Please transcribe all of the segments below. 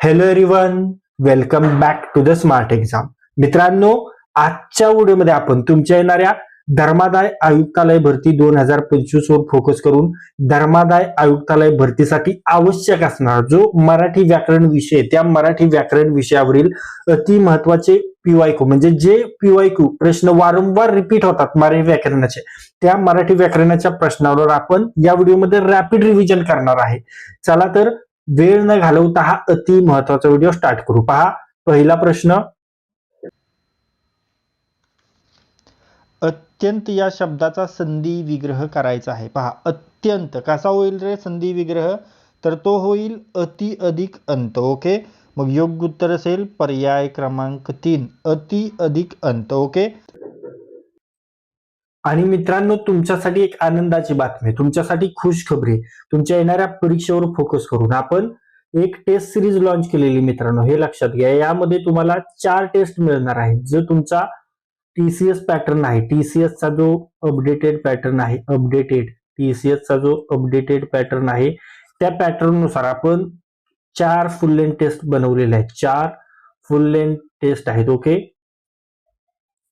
Hello everyone welcome back to the smart exam मित्रांनो आजच्या व्हिडिओमध्ये आपण तुमच्या येणाऱ्या धर्मादाय आयुक्तालय भरती दोन हजार पंचवीस वर फोकस करून धर्मादाय आयुक्तालय भरतीसाठी आवश्यक असणार जो मराठी व्याकरण विषय त्या मराठी व्याकरण विषयावरील अति महत्त्वाचे पीवायकू म्हणजे जे पीवायकू प्रश्न वारंवार रिपीट होतात मराठी व्याकरणाचे त्या मराठी व्याकरणाच्या प्रश्नावर आपण या व्हिडिओमध्ये रॅपिड रिव्हिजन करणार आहे. चला तर वेळ न घालवता हा अति महत्त्वाचा व्हिडिओ स्टार्ट करू. पहा पहिला प्रश्न. अत्यंत या शब्दाचा संधी विग्रह करायचा आहे. पहा अत्यंत. कसा होईल रे संधी विग्रह? तर तो होईल अति अधिक अंत ओके? मग योग्य उत्तर असेल पर्याय क्रमांक तीन. अति अधिक अंत ओके? आणि मित्रांनो तुमच्यासाठी एक आनंदाची बातमी आहे. तुमच्यासाठी खुश खबरी तुमच्या येणाऱ्या परीक्षेवर फोकस करून आपण एक टेस्ट सिरीज लॉन्च केलेली मित्रांनो हे लक्षात घ्या. यामध्ये तुम्हाला चार टेस्ट मिळणार आहेत. जो तुमचा टीसीएस पॅटर्न आहे. टीसीएसचा जो अपडेटेड पॅटर्न आहे अपडेटेड टीसीएसचा जो अपडेटेड पॅटर्न आहे त्या पॅटर्ननुसार आपण चार फुल लेन टेस्ट बनवलेले आहेत. चार फुल लेन टेस्ट आहेत okay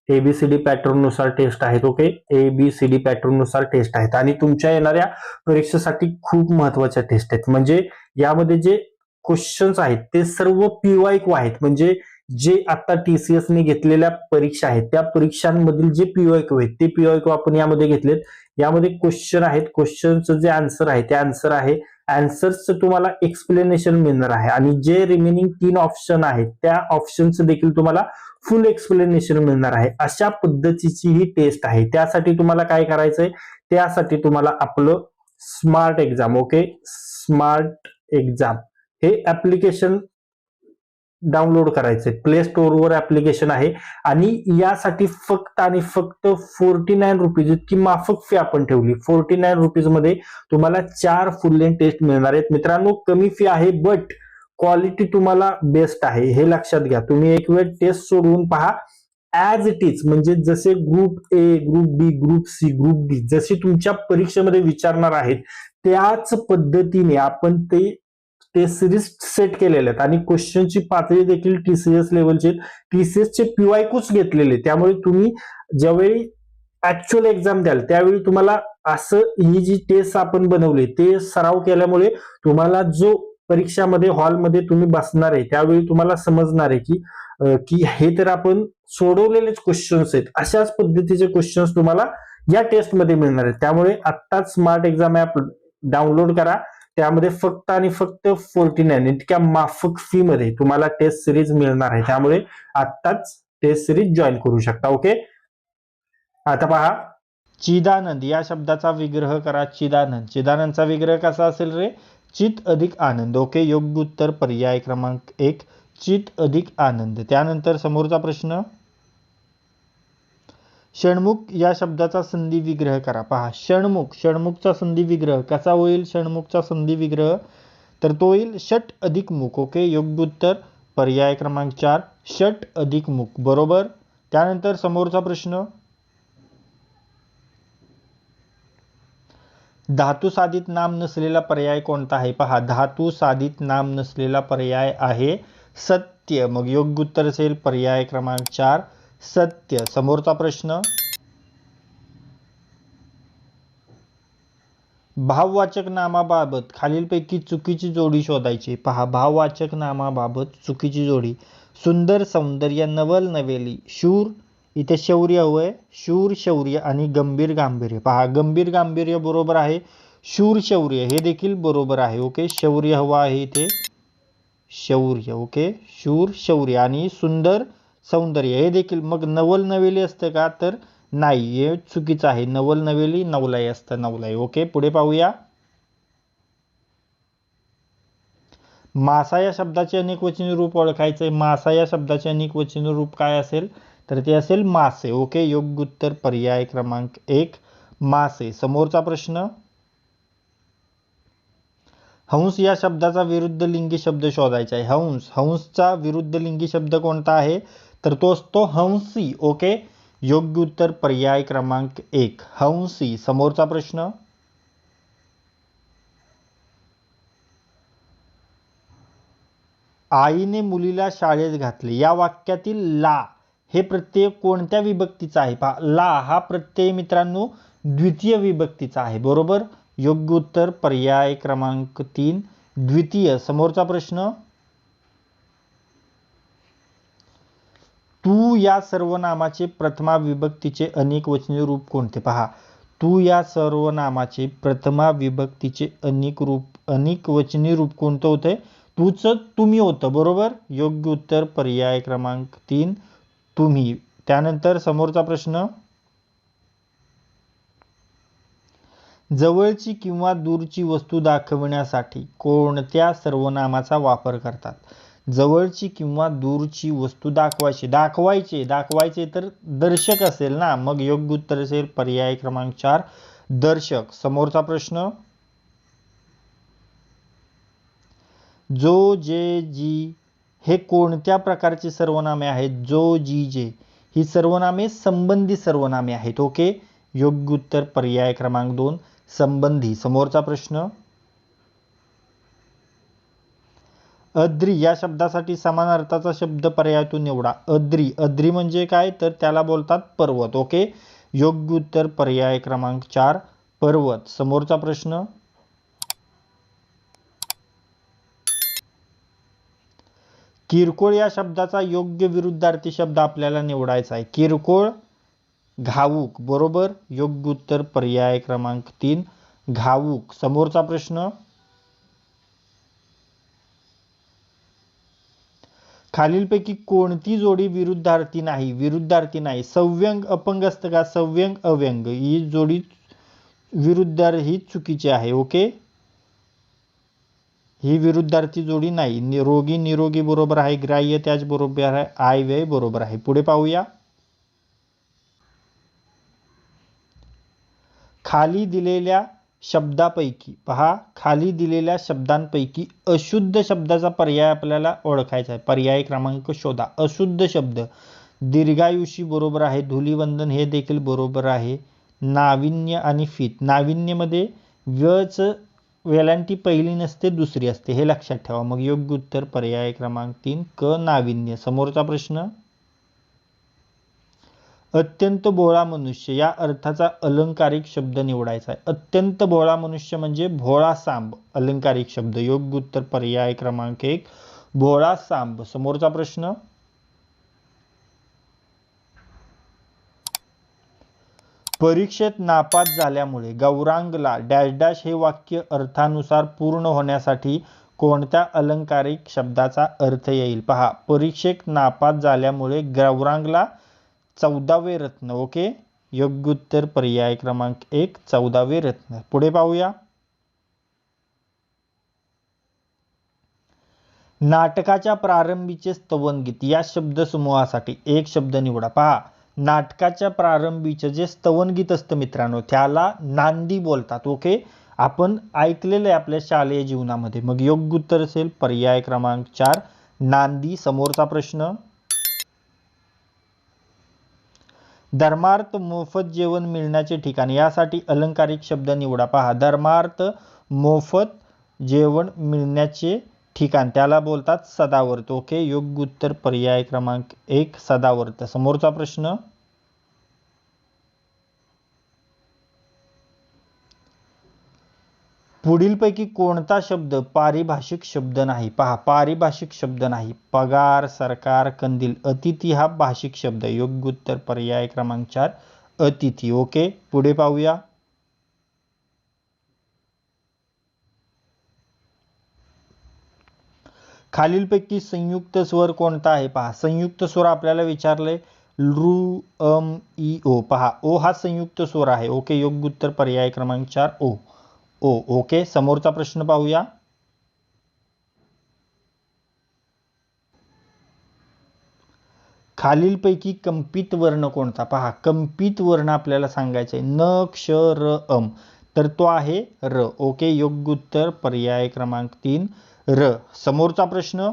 A B C D पॅटर्ननुसार test आहेत okay A B C D पॅटर्ननुसार test आहेत. आणि तुमच्या येणाऱ्या परीक्षेसाठी खूप महत्त्वाच्या टेस्ट आहेत. म्हणजे यामध्ये जे क्वेश्चन्स आहेत ते सर्व पीवायक्यू आहेत. म्हणजे जे आता टीसीएसने घेतलेल्या परीक्षा आहेत त्या परीक्षांमधील जे पीवायक्यू आहेत ते पीवायक्यू आपण यामध्ये घेतलेत. यामध्ये क्वेश्चन आहेत. क्वेश्चनचं जे आन्सर आहे ते आन्सर आहे आन्सर्सचं तुम्हाला एक्सप्लेनेशन मिळणार आहे. आणि जे रिमेनिंग तीन ऑप्शन आहेत त्या ऑप्शनचं देखील तुम्हाला फुल एक्सप्लेनेशन मिळणार आहे. अशा पद्धतीची ही टेस्ट आहे. त्यासाठी तुम्हाला काय करायचंय? त्यासाठी तुम्हाला आपलं smart exam okay smart exam हे ऍप्लिकेशन डाउनलोड करायचंय प्ले स्टोअरवर ऍप्लिकेशन आहे. आणि यासाठी फक्त आणि फक्त फोर्टी नाईन रुपीज इतकी माफक फी आपण ठेवली. फोर्टी नाईन रुपीजमध्ये तुम्हाला चार फुल लेन टेस्ट मिळणार आहेत. मित्रांनो कमी फी आहे बट क्वालिटी तुम्हाला बेस्ट आहे. हे लक्षात घ्या. तुम्ही एक वेळ टेस्ट सोडवून पहा. ऍज इट इज म्हणजे जसे group A group B group C group D जसे तुमच्या परीक्षेमध्ये विचारणार आहेत त्याच पद्धतीने आपण ते ते सिरीज सेट केलेले आहेत. आणि क्वेश्चनची पातळी देखील टीसीएस लेवलचे टीसीएस चे पीवायकूच घेतलेले त्यामुळे तुम्ही ज्यावेळी ऍक्च्युअल एक्झाम द्याल त्यावेळी तुम्हाला असं ही जी टेस्ट आपण बनवली ते सराव केल्यामुळे तुम्हाला जो परीक्षामध्ये हॉलमध्ये तुम्ही बसणार आहे त्यावेळी तुम्हाला समजणार आहे की की हे तर आपण सोडवलेलेच क्वेश्चन्स आहेत. अशाच पद्धतीचे क्वेश्चन्स तुम्हाला या टेस्टमध्ये मिळणार आहेत. त्यामुळे आत्ताच स्मार्ट एक्झाम ऍप डाउनलोड करा. त्यामध्ये फक्त आणि फक्त फोर्टी नाईन इतक्या माफक फी मध्ये तुम्हाला टेस्ट सिरीज मिळणार आहे. त्यामुळे आत्ताच टेस्ट सिरीज जॉईन करू शकता. ओके आता पहा. चिदानंद या शब्दाचा विग्रह करा चिदानंद. चिदानंदचा विग्रह कसा असेल रे? चित अधिक आनंद. ओके योग्य उत्तर पर्याय क्रमांक एक. चित अधिक आनंद. त्यानंतर समोरचा प्रश्न. षण्मुख या शब्दाचा संधी विग्रह करा. पहा षण्मुख षण्मुखचा संधी विग्रह. कसा होईल षण्मुखचा संधी विग्रह? तर तो होईल षट अधिक मुख. ओके योग्य उत्तर. पर्याय क्रमांक चार षट अधिक मुख. बरोबर? त्यानंतर समोरचा प्रश्न. धातू साधित नाम नसलेला पर्याय कोणता आहे? पहा धातू साधित नाम नसलेला पर्याय आहे सत्य. मग योग्य उत्तर असेल पर्याय क्रमांक चार सत्य. समोरचा प्रश्न. भाववाचक नामाबाबत खालीलपैकी चुकीची जोडी शोधायची. पहा भाववाचक नामाबाबत चुकीची जोडी. सुंदर सौंदर्य नवल नवेली शूर इथे शौर्य हवंय शूर शौर्य आणि गंभीर गांभीर्य. पहा गंभीर गांभीर्य बरोबर आहे. शूर शौर्य हे देखील बरोबर आहे ओके? शौर्य हवं आहे इथे. शौर्य ओके? शूर शौर्य आणि सुंदर सौंदर्य. हे देखील मग नवल नवेली असतं का? तर नाही. हे चुकीचं आहे. नवल नवेली नवलाई असतं. नवलाई. ओके पुढे पाहूया. मासा या शब्दाचे अनेक वचनी रूप ओळखायचे मासा या शब्दाचे अनेक वचनी रूप काय असेल? तर ते असेल मासे. ओके योग्य उत्तर पर्याय क्रमांक एक मासे. समोरचा प्रश्न. हंस या शब्दाचा विरुद्ध लिंगी शब्द शोधायचा आहे. हंस. हंसचा विरुद्ध लिंगी शब्द कोणता आहे? तर तो असतो हंसी ओके? योग्य उत्तर पर्याय क्रमांक एक. हंसी समोरचा प्रश्न? आईने मुलीला शाळेत घातले. या वाक्यातील ला हे प्रत्यय कोणत्या विभक्तीचा आहे? पहा ला हा प्रत्यय मित्रांनो द्वितीय विभक्तीचा आहे बरोबर? योग्य उत्तर पर्याय क्रमांक तीन. द्वितीय समोरचा प्रश्न? तू या सर्वनामाचे प्रथमा विभक्तीचे अनेक वचनी रूप कोणते पहा? तू या सर्वनामाचे प्रथमा विभक्तीचे अनेक रूप अनेक वचनी रूप कोणतं होतं तूच तुम्ही होतं बरोबर? योग्य उत्तर पर्याय क्रमांक तीन तुम्ही. त्यानंतर समोरचा प्रश्न. जवळची किंवा दूरची वस्तू दाखविण्यासाठी कोणत्या सर्वनामाचा वापर करतात? जवळची किंवा दूरची वस्तू दाखवायची. दाखवायचे दाखवायचे तर दर्शक असेल ना. मग योग्य उत्तर असेल पर्याय क्रमांक चार दर्शक. समोरचा प्रश्न? जो जे जी हे कोणत्या प्रकारची सर्वनामे आहेत? जो जी जे ही सर्वनामे संबंधी सर्वनामे आहेत. ओके? योग्य उत्तर पर्याय क्रमांक दोन संबंधी. समोरचा प्रश्न? अद्री या शब्दासाठी समान अर्थाचा शब्द पर्यायातून निवडा. अद्री अद्री म्हणजे काय? तर त्याला बोलतात पर्वत. ओके? योग्य उत्तर पर्याय क्रमांक चार पर्वत. समोरचा प्रश्न? किरकोळ या शब्दाचा योग्य विरुद्धार्थी शब्द आपल्याला निवडायचा आहे. किरकोळ घाऊक. बरोबर? योग्य उत्तर पर्याय क्रमांक तीन घाऊक. समोरचा प्रश्न? खालीलपैकी कोणती जोडी विरुद्धार्थी नाही विरुद्धार्थी नाही. सव्यंग अपंग असतं का सव्यंग अव्यंग? ही जोडी विरुद्धार ही चुकीची आहे ओके? ही विरुद्धार्थी जोडी नाही. निरोगी निरोगी बरोबर आहे ग्राह्य त्याचबरोबर आहे आय व्यय बरोबर आहे. पुढे पाहूया. खाली दिलेल्या शब्दापैकी. पहा खाली दिलेल्या शब्दांपैकी अशुद्ध शब्दाचा पर्याय आपल्याला ओळखायचा आहे. पर्याय क्रमांक शोधा. अशुद्ध शब्द. दीर्घायुषी बरोबर आहे. धुलीवंदन हे देखील बरोबर आहे. नाविन्य आणि फित. नाविन्यमध्ये व्यच वेलांटी पहिली नसते दुसरी असते. हे लक्षात ठेवा. मग योग्य उत्तर पर्याय क्रमांक तीन. क नाविन्य. समोरचा प्रश्न? अत्यंत भोळा मनुष्य या अर्थाचा अलंकारिक शब्द निवडायचा आहे. अत्यंत भोळा मनुष्य म्हणजे भोळा सांब. अलंकारिक शब्द योग्य उत्तर पर्याय क्रमांक एक. भोळा सांब. समोरचा प्रश्न? परीक्षेत नापास झाल्यामुळे गौरांगला डॅश डॅश हे वाक्य अर्थानुसार पूर्ण होण्यासाठी कोणत्या अलंकारिक शब्दाचा अर्थ येईल? पहा परीक्षेत नापास झाल्यामुळे गौरांगला चौदावे रत्न. ओके? योग्य उत्तर पर्याय क्रमांक एक चौदावे रत्न. पुढे पाहूया. नाटकाच्या प्रारंभीचे स्तवनगीत. या शब्दसमूहासाठी एक शब्द निवडा. पहा. नाटकाच्या प्रारंभीचे जे स्तवनगीत असतं मित्रांनो त्याला नांदी बोलतात. ओके? आपण ऐकलेलं आहे आपल्या शालेय जीवनामध्ये. मग योग्य उत्तर असेल पर्याय क्रमांक चार नांदी समोरचा प्रश्न. धर्मार्थ मोफत जेवण मिळण्याचे ठिकाण. यासाठी अलंकारिक शब्द निवडा. पहा धर्मार्थ मोफत जेवण मिळण्याचे ठिकाण. त्याला बोलतात सदावर्त. ओके योग्य उत्तर पर्याय क्रमांक एक सदावर्त. समोरचा प्रश्न? पुढीलपैकी कोणता शब्द पारिभाषिक शब्द नाही? पहा पारिभाषिक शब्द नाही. पगार सरकार कंदील अतिथी हा भाषिक शब्द. योग्य उत्तर पर्याय क्रमांक चार अतिथी. ओके पुढे पाहूया. खालीलपैकी संयुक्त स्वर कोणता आहे? पहा संयुक्त स्वर आपल्याला विचारले. रू अम ई ओ. पहा ओ हा संयुक्त स्वर आहे. ओके योग्य उत्तर पर्याय क्रमांक चार ओ. ओ ओके समोरचा प्रश्न पाहूया. खालीलपैकी कंपित वर्ण कोणता? पहा कंपित वर्ण आपल्याला सांगायचा आहे न क्ष र अम. तर तो आहे र. ओके योग्य उत्तर पर्याय क्रमांक तीन. र. समोरचा प्रश्न.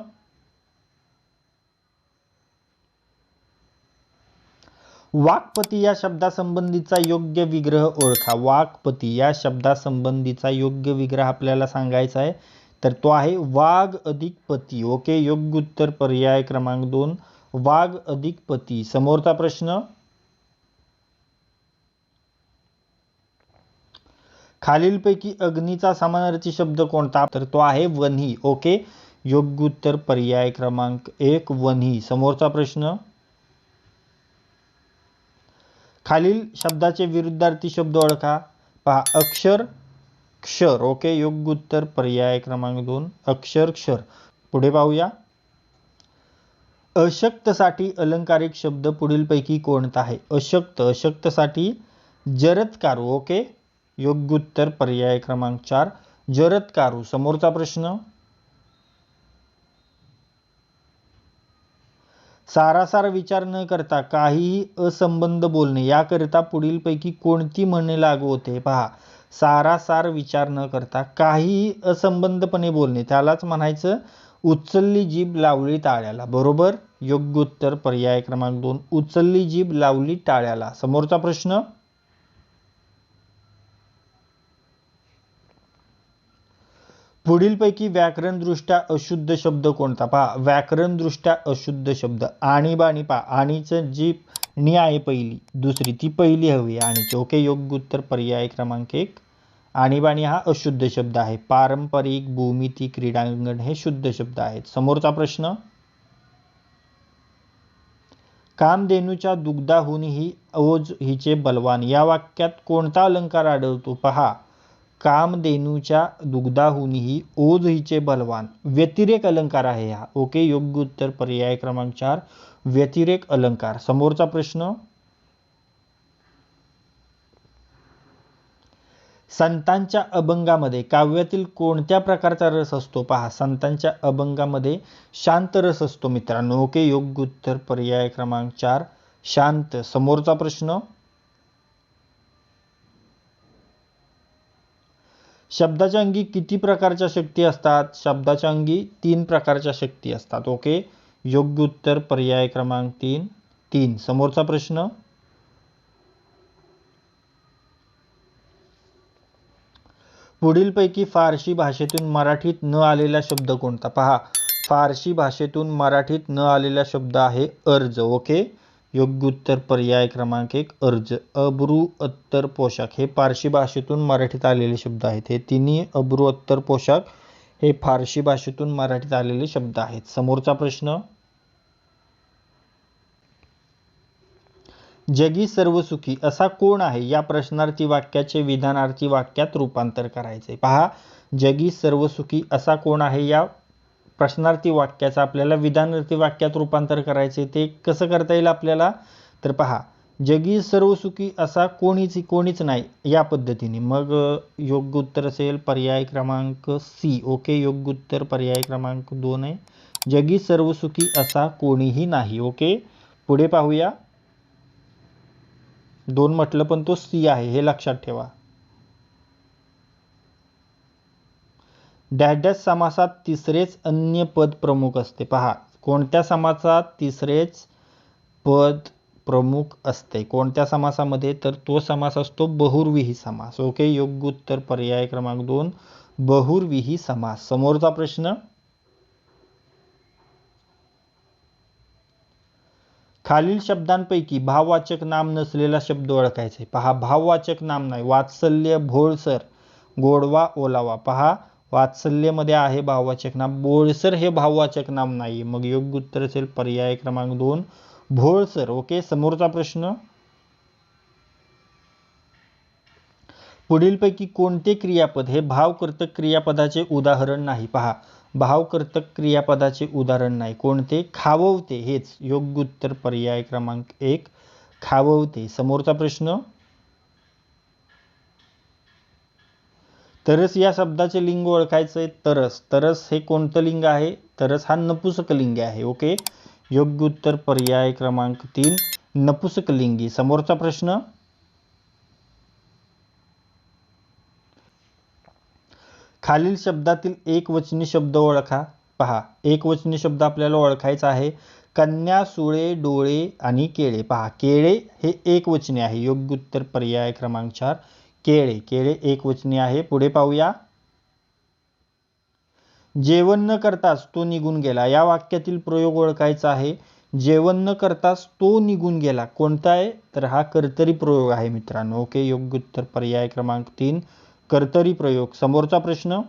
वाक्पती या शब्दासंबंधीचा योग्य विग्रह ओळखा. वाक्पती या शब्दासंबंधीचा योग्य विग्रह आपल्याला सांगायचा आहे तर तो आहे वाघ अधिक पती. ओके योग्य उत्तर पर्याय क्रमांक दोन. वाघ अधिक पती. समोरचा प्रश्न. खालीलपैकी अग्नीचा समानार्थी शब्द कोणता? तर तो आहे वन्ही. ओके योग्य उत्तर पर्याय क्रमांक एक वन्ही. समोरचा प्रश्न. खालील शब्दाचे विरुद्धार्थी शब्द ओळखा. पहा अक्षर क्षर. ओके योग्य उत्तर पर्याय क्रमांक दोन. अक्षर क्षर. पुढे पाहूया. अशक्तसाठी अलंकारिक शब्द पुढीलपैकी कोणता आहे? अशक्त. अशक्तसाठी जरत्कारू. ओके योग्य उत्तर पर्याय क्रमांक चार. जरत्कारू. समोरचा प्रश्न. सारासार विचार न करता काहीही असंबंध बोलणे याकरिता पुढीलपैकी कोणती म्हणे लागू होते पहा. सारासार विचार न करता काहीही असंबंधपणे बोलणे त्यालाच म्हणायचं उचलली जीभ लावली टाळ्याला. बरोबर? योग्य उत्तर पर्याय क्रमांक दोन. उचलली जीभ लावली टाळ्याला. समोरचा प्रश्न? पुढीलपैकी व्याकरणदृष्ट्या अशुद्ध शब्द कोणता? पहा व्याकरणदृष्ट्या अशुद्ध शब्द. आणीबाणी पहा आणीचं जी णी आहे पहिली दुसरी ती पहिली हवी आणीची. ओके योग्य उत्तर पर्याय क्रमांक एक. आणीबाणी हा अशुद्ध शब्द आहे. पारंपरिक भूमिती क्रीडांगण हे शुद्ध शब्द आहेत. समोरचा प्रश्न? कामधेनूच्या दुग्धाहूनही ओज हिचे बलवान. या वाक्यात कोणता अलंकार आढळतो? पहा कामधेनूच्या दुग्धाहूनही ओज हिचे बलवान. व्यतिरेक अलंकार आहे हा. ओके योग्य उत्तर पर्याय क्रमांक चार. व्यतिरेक अलंकार. समोरचा प्रश्न? संतांच्या अभंगामध्ये काव्यातील कोणत्या प्रकारचा रस असतो? पहा संतांच्या अभंगामध्ये शांत रस असतो मित्रांनो. ओके योग्य उत्तर पर्याय क्रमांक चार. शांत. समोरचा प्रश्न? शब्दाच्या अंगी किती प्रकारच्या शक्ती असतात? शब्दाच्या अंगी तीन प्रकारच्या शक्ती असतात. ओके? योग्य उत्तर पर्याय क्रमांक तीन. तीन. समोरचा प्रश्न? पुढीलपैकी फारशी भाषेतून मराठीत न आलेला शब्द कोणता? पहा. फारशी भाषेतून मराठीत न आलेला शब्द आहे अर्ज. ओके? योग्य उत्तर पर्याय क्रमांक एक अर्ज. अब्रू अत्तर पोशाख. हे फारशी भाषेतून मराठीत आलेले शब्द आहेत. हे तिन्ही अब्रू अत्तर पोशाख हे फारशी भाषेतून मराठीत आलेले शब्द आहेत. समोरचा प्रश्न. जगी सर्वसुखी असा कोण आहे? या प्रश्नार्थी वाक्याचे विधानार्थी वाक्यात रूपांतर करायचे. पहा जगी सर्वसुखी असा कोण आहे? या प्रश्नार्थी वाक्याचं आपल्याला विधानार्थी वाक्यात रूपांतर करायचे ते कसं करता येईल आपल्याला? तर पहा जगी सर्वसुखी असा कोणीच कोणीच नाही या पद्धतीने. मग योग्य उत्तर असेल पर्याय क्रमांक सी. ओके योग्य उत्तर पर्याय क्रमांक दोन आहे. जगी सर्वसुखी असा कोणीही नाही ओके? पुढे पाहूया. दोन म्हटलं पण तो सी आहे हे लक्षात ठेवा. डॅश डॅश समासात तिसरेच अन्य पद प्रमुख असते. पहा कोणत्या समासात तिसरेच पद प्रमुख असते? कोणत्या समासामध्ये? तर तो समास असतो बहुर्विही समास. ओके योग्य उत्तर पर्याय क्रमांक दोन बहुर्विही समास. समोरचा प्रश्न? खालील शब्दांपैकी भाववाचक नाम नसलेला शब्द ओळखायचे पहा भाववाचक नाम नाही. वात्सल्य भोळसर गोडवा ओलावा. पहा वात्सल्यमध्ये आहे भाववाचक नाम. बोळसर हे भाववाचक नाम नाही. मग योग्य उत्तर असेल पर्याय क्रमांक दोन. भोळसर. ओके समोरचा प्रश्न. पुढीलपैकी कोणते क्रियापद? हे भावकर्तक क्रियापदाचे उदाहरण नाही. पहा. भावकर्तक क्रियापदाचे उदाहरण नाही. कोणते? खाववते. हेच योग्य उत्तर पर्याय क्रमांक एक. खाववते. समोरचा प्रश्न. तरस या शब्दाचे लिंग ओळखायचं आहे तरस. तरस हे कोणतं लिंग आहे? तरस हा नपुसक लिंग आहे ओके? योग्य उत्तर पर्याय क्रमांक तीन नपुसक लिंगी. समोरचा प्रश्न? खालील शब्दातील एक वचनी शब्द ओळखा. पहा एक वचनी शब्द आपल्याला ओळखायचा आहे. कन्या सुळे डोळे आणि केळे. पहा केळे हे एक वचने आहे. योग्य उत्तर पर्याय क्रमांक चार केळे केळे एक वचनी आहे. पुढे पाहूया. जेवण न करताच तो निघून गेला. या वाक्यातील प्रयोग ओळखायचा आहे. जेवण न करताच तो निघून गेला. कोणता आहे? तर हा कर्तरी प्रयोग आहे मित्रांनो. ओके योग्य उत्तर पर्याय क्रमांक तीन. कर्तरी प्रयोग. समोरचा प्रश्न.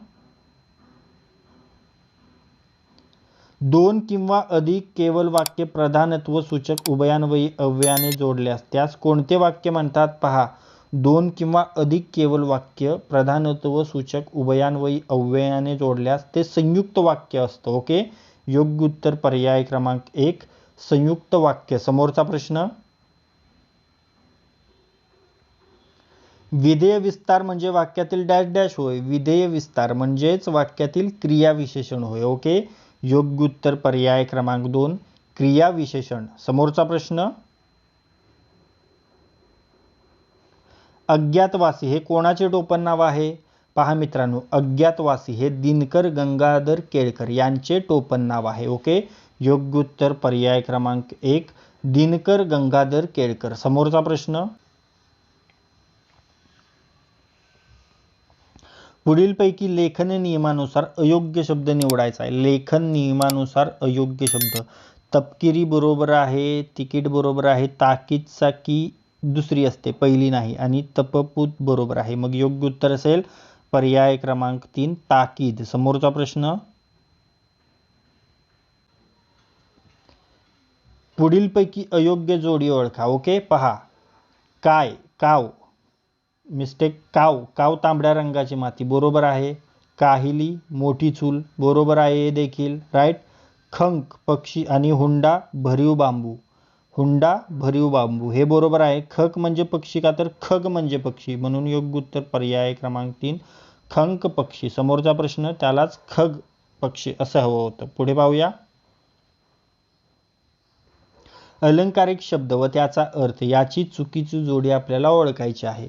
दोन किंवा अधिक केवळ वाक्य प्रधानत्व सूचक उभयान्वयी अव्ययाने जोडल्यास त्यास कोणते वाक्य म्हणतात? पहा. दोन किंवा अधिक केवळ वाक्य प्रधानत्व सूचक उभयान्वयी अव्ययाने जोडल्यास ते संयुक्त वाक्य असतं ओके? योग्य उत्तर पर्याय क्रमांक एक संयुक्त वाक्य. समोरचा प्रश्न? विधेय विस्तार म्हणजे वाक्यातील डॅश डॅश होय. विधेय विस्तार म्हणजेच वाक्यातील क्रिया विशेषण होय ओके? योग्य उत्तर पर्याय क्रमांक दोन क्रिया विशेषण. समोरचा प्रश्न? अज्ञातवासी हे कोणाचे टोपण नाव आहे? पहा मित्रांनो अज्ञातवासी हे दिनकर गंगाधर केळकर यांचे टोपण नाव आहे ओके? योग्य उत्तर पर्याय क्रमांक एक दिनकर गंगाधर केळकर. समोरचा प्रश्न. पुढीलपैकी लेखन नियमानुसार अयोग्य शब्द निवडायचा आहे. लेखन नियमानुसार अयोग्य शब्द. तपकिरी बरोबर आहे तिकीट बरोबर आहे ताकीदचा की दुसरी असते पहिली नाही. आणि तपपूत बरोबर आहे. मग योग्य उत्तर असेल पर्याय क्रमांक तीन ताकीद. समोरचा प्रश्न? पुढीलपैकी अयोग्य जोडी ओळखा. ओके? पहा. काय? काव. मिस्टेक काव. काव तांबड्या रंगाची माती. बरोबर आहे. काहिली. मोठी चूल. बरोबर आहे देखील. राईट? खंक पक्षी आणि हुंडा भरीव बांबू. हुंडा भरीव बांबू. हे बरोबर आहे. खक म्हणजे पक्षी का तर खग म्हणजे पक्षी. म्हणून योग्य उत्तर पर्याय क्रमांक तीन खंक पक्षी. समोरचा प्रश्न त्यालाच खग पक्षी असं हवं होतं. पुढे पाहूया. अलंकारिक शब्द व त्याचा अर्थ याची चुकीची जोडी आपल्याला ओळखायची आहे.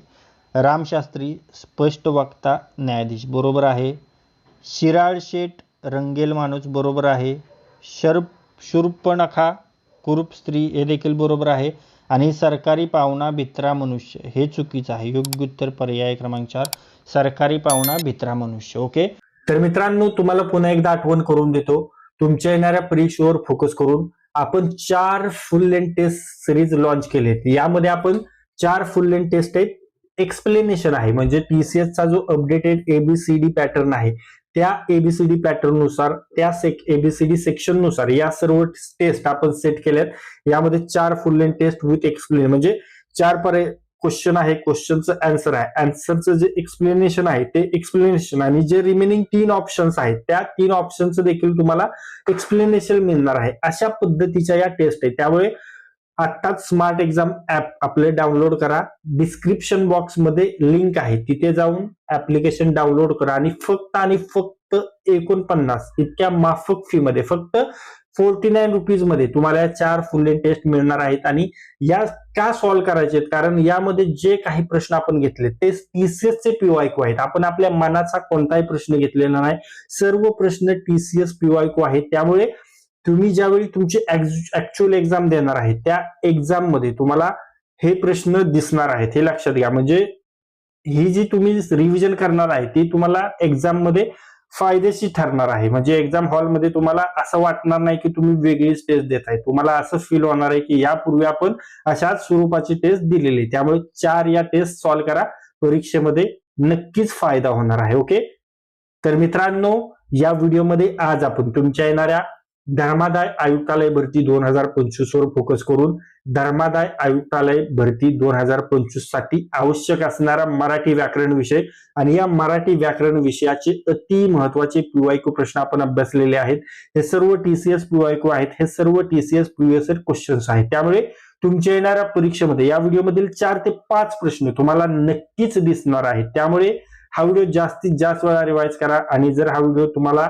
रामशास्त्री स्पष्ट वक्ता न्यायाधीश. बरोबर आहे. शिराळ शेठ रंगेल माणूस. बरोबर आहे. शर्प शूर्पणखा कुरूप स्त्री हे देखील बरोबर आहे. आणि सरकारी पाहुणा भित्रा मनुष्य हे चुकीचं आहे. योग्य उत्तर पर्याय क्रमांक चार. सरकारी पाहुणा भित्रा मनुष्य. ओके? तर मित्रांनो तुम्हाला पुन्हा एकदा आठवण करून देतो. तुमच्या येणाऱ्या परीक्षेवर फोकस करून आपण चार full length test series launch केलेत. यामध्ये आपण चार फुल लेंथ टेस्ट आहेत एक्सप्लेनेशन आहे. म्हणजे पीसीएसचा जो अपडेटेड एबीसीडी पॅटर्न आहे त्या एबीसीडी पॅटर्ननुसार त्या सेक एबीसीडी सेक्शननुसार या सर्व टेस्ट आपण सेट केल्यात. यामध्ये चार full length test with explain म्हणजे चार पर्याय क्वेश्चन आहे क्वेश्चनचं आन्सर आहे. आन्सरचं जे एक्सप्लेनेशन आहे ते एक्सप्लेनेशन आणि जे रिमेनिंग तीन ऑप्शन्स आहेत त्या तीन ऑप्शनचं देखील तुम्हाला एक्सप्लेनेशन मिळणार आहे. अशा पद्धतीच्या या टेस्ट आहे त्यामुळे आत्ताच स्मार्ट एक्झाम ऍप आपले डाउनलोड करा. डिस्क्रिप्शन बॉक्समध्ये लिंक आहे. तिथे जाऊन ऍप्लिकेशन डाउनलोड करा आणि फक्त आणि फक्त एकोणपन्नास इतक्या माफक फी मध्ये फक्त फोर्टी नाईन रुपीजमध्ये तुम्हाला या चार फुल टेस्ट मिळणार आहेत आणि या का सॉल्व्ह करायचे आहेत? कारण यामध्ये जे काही प्रश्न आपण घेतले ते टीसीएस चे पीवायको आहेत. आपण आपल्या मनाचा कोणताही प्रश्न घेतलेला नाही. सर्व प्रश्न टीसीएस पीवायको आहेत. त्यामुळे तुम्ही ज्यावेळी तुमची ऍक्च्युअल एक्झाम देणार आहे त्या एक्झाममध्ये तुम्हाला हे प्रश्न दिसणार आहेत हे लक्षात घ्या. म्हणजे ही जी तुम्ही रिव्हिजन करणार आहे ती तुम्हाला एक्झाममध्ये फायदेशीर ठरणार आहे. म्हणजे एक्झाम हॉलमध्ये तुम्हाला असं वाटणार नाही की तुम्ही वेगळीच टेस्ट देत आहे. तुम्हाला असं फील होणार आहे की यापूर्वी आपण अशाच स्वरूपाची टेस्ट दिलेली आहे. त्यामुळे चार या टेस्ट सॉल्व्ह करा. परीक्षेमध्ये नक्कीच फायदा होणार आहे. ओके तर मित्रांनो या व्हिडिओमध्ये आज आपण तुमच्या येणाऱ्या धर्मादाय आयुक्तालय भरती दोन हजार पंचवीस वर फोकस करून धर्मादाय आयुक्तालय भरती दोन हजार पंचवीससाठी आवश्यक असणारा मराठी व्याकरण विषय. आणि या मराठी व्याकरण विषयाचे अति महत्त्वाचे पीवायक्यू प्रश्न आपण अभ्यासलेले आहेत. हे सर्व टीसीएस पीवायक्यू आहेत. हे सर्व टीसीएस प्रिव्हियस क्वेश्चन्स आहेत. त्यामुळे तुमच्या येणाऱ्या परीक्षेमध्ये या व्हिडिओमधील चार ते पाच प्रश्न तुम्हाला नक्कीच दिसणार आहेत. त्यामुळे हा व्हिडिओ जास्तीत जास्त वेळा रिवाइज करा. आणि जर हा व्हिडिओ तुम्हाला